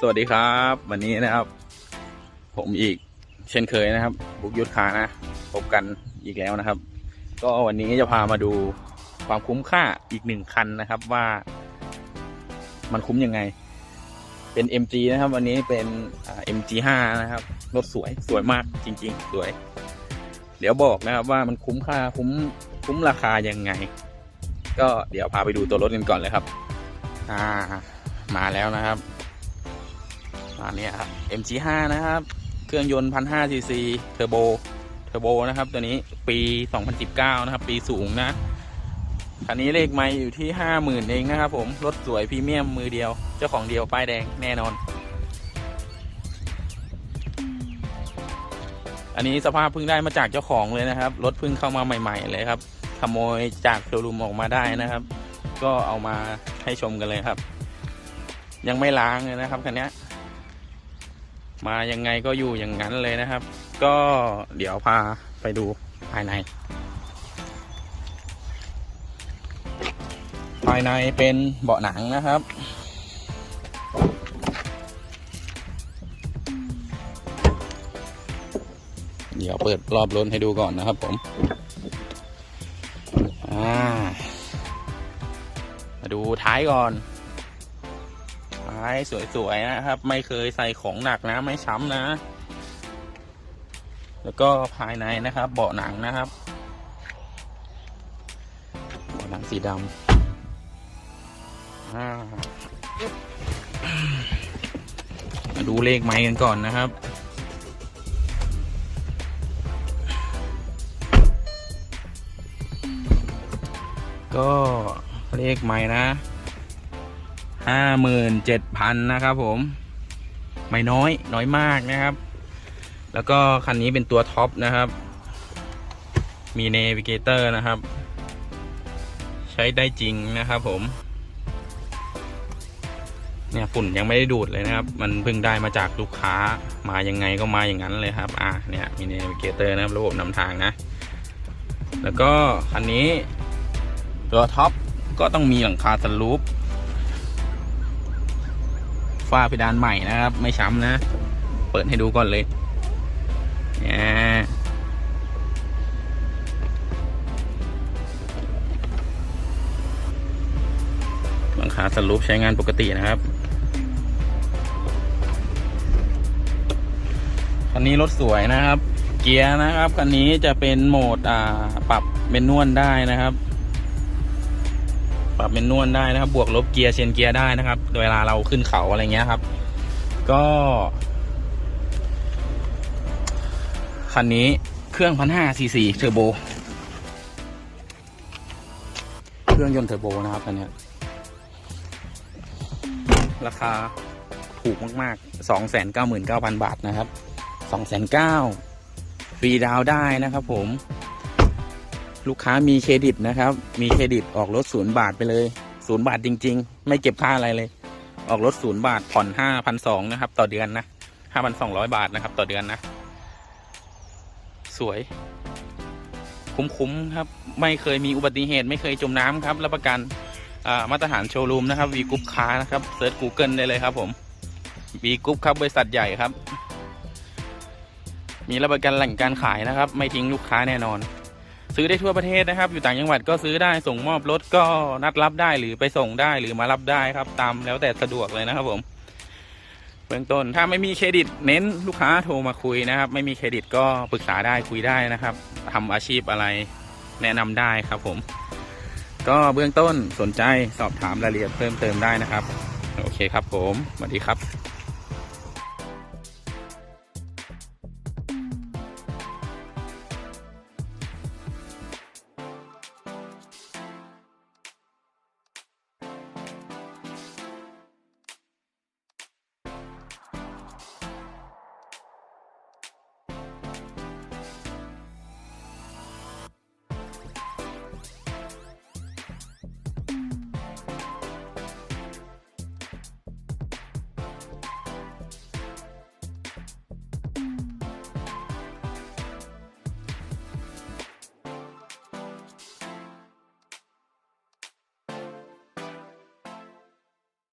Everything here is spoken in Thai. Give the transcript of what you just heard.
สวัสดีครับ วันนี้นะครับ ผมอีกเช่นเคยนะครับ บุกยุทธคานะพบกันอีกแล้วนะครับ ก็วันนี้จะพามาดูความคุ้มค่าอีกหนึ่งคันนะครับว่า มันคุ้มยังไง เป็น MG นะครับ วันนี้เป็นอ่า MG5 นะครับรถสวยสวยมากจริง ๆ สวย เดี๋ยวบอกนะครับว่ามันคุ้มค่าคุ้มคุ้มราคายังไง ก็เดี๋ยวพาไปดูตัวรถกันก่อนเลยครับ อ่ามาแล้วนะครับ อันนี้ครับ MG5 นะครับ เครื่องยนต์พันห้าซีซีเทอร์โบ เทอร์โบนะครับ ตัวนี้ปี 2019 นะครับ ปีสูงนะ คันนี้เลขไม่อยู่ที่ 50,000 เองนะครับผม รถสวยพรีเมียมมือเดียว เจ้าของเดียวป้ายแดงแน่นอน อันนี้สภาพเพิ่งได้มาจากเจ้าของเลยนะครับ รถเพิ่งเข้ามาใหม่ ๆ เลยครับ ขโมยจากโชว์รูมออกมาได้นะครับ ก็เอามาให้ชมกันเลยครับ ยังไม่ล้างเลยนะครับคันนี้ มายังไงก็อยู่อย่างนั้นเลยนะครับ ก็เดี๋ยวพาไปดูภายใน ภายในเป็นเบาะหนังนะครับ เดี๋ยวเปิดรอบรถให้ดูก่อนนะครับผมมาดูท้ายก่อน ท้ายสวยๆนะครับ ไม่เคยใส่ของหนักนะไม่ช้ำนะ แล้วก็ภายในนะครับ เบาะหนังนะครับเบาะหนังสีดำมาดูเลขไม้กันก่อนนะครับก็เลขไม้นะ ห้าหมื่นเจ็ดพันนะครับผม ไม่น้อยน้อยมากนะครับ แล้วก็คันนี้เป็นตัวท็อปนะครับ มีเนวิเกเตอร์นะครับ ใช้ได้จริงนะครับผม เนี่ยฝุ่นยังไม่ได้ดูดเลยนะครับ มันเพิ่งได้มาจากลูกค้ามายังไงก็มาอย่างนั้นเลยครับ อะเนี่ยมีเนวิเกเตอร์นะครับระบบนำทางนะ แล้วก็คันนี้ตัวท็อปก็ต้องมีหลังคาสลูป ฝ้าเพดานใหม่นะครับ ไม่ช้ำนะ เปิดให้ดูก่อนเลยเนี่ยหลังคาสลูปใช้งานปกตินะครับคันนี้รถสวยนะครับ เกียร์นะครับคันนี้จะเป็นโหมดอ่าปรับเมนนวลได้นะครับ ปรับเป็นนวลได้นะครับ บวกลบเกียร์เชนเกียร์ได้นะครับเวลาเราขึ้นเขาอะไรเงี้ยครับ ก็คันนี้เครื่องพันห้าซีซีเทอร์โบ เครื่องยนต์เทอร์โบนะครับคันนี้ราคาถูกมากๆสองแสนเก้าหมื่นเก้าพันบาทนะครับสองแสนเก้าฟรีดาวน์ได้นะครับผม ลูกค้ามีเครดิตนะครับ มีเครดิตออกรถศูนย์บาทไปเลยศูนย์บาทจริง ๆ ไม่เก็บค่าอะไรเลย ออกรถศูนย์บาทผ่อนห้าพันสองนะครับ ต่อเดือนนะห้าพันสองร้อยบาทนะครับ ต่อเดือนนะ สวย คุ้มๆครับ ไม่เคยมีอุบัติเหตุ ไม่เคยจมน้ำครับรับประกันมาตรฐานโชว์รูมนะครับวีกรุ๊ปค้านะครับเซิร์ช Google ได้เลยครับผมวีกรุ๊ปครับบริษัทใหญ่ครับ มีรับประกันแหล่งการขายนะครับ ไม่ทิ้งลูกค้าแน่นอน ซื้อได้ทั่วประเทศนะครับ อยู่ต่างจังหวัดก็ซื้อได้ส่งมอบรถก็นัดรับได้หรือไปส่งได้หรือมารับได้ครับ ตามแล้วแต่สะดวกเลยนะครับผมเบื้องต้นถ้าไม่มีเครดิตเน้นลูกค้าโทรมาคุยนะครับ ไม่มีเครดิตก็ปรึกษาได้คุยได้นะครับทำอาชีพอะไรแนะนำได้ครับผม ก็เบื้องต้นสนใจสอบถามรายละเอียดเพิ่มเติมได้นะครับ โอเคครับผมสวัสดีครับ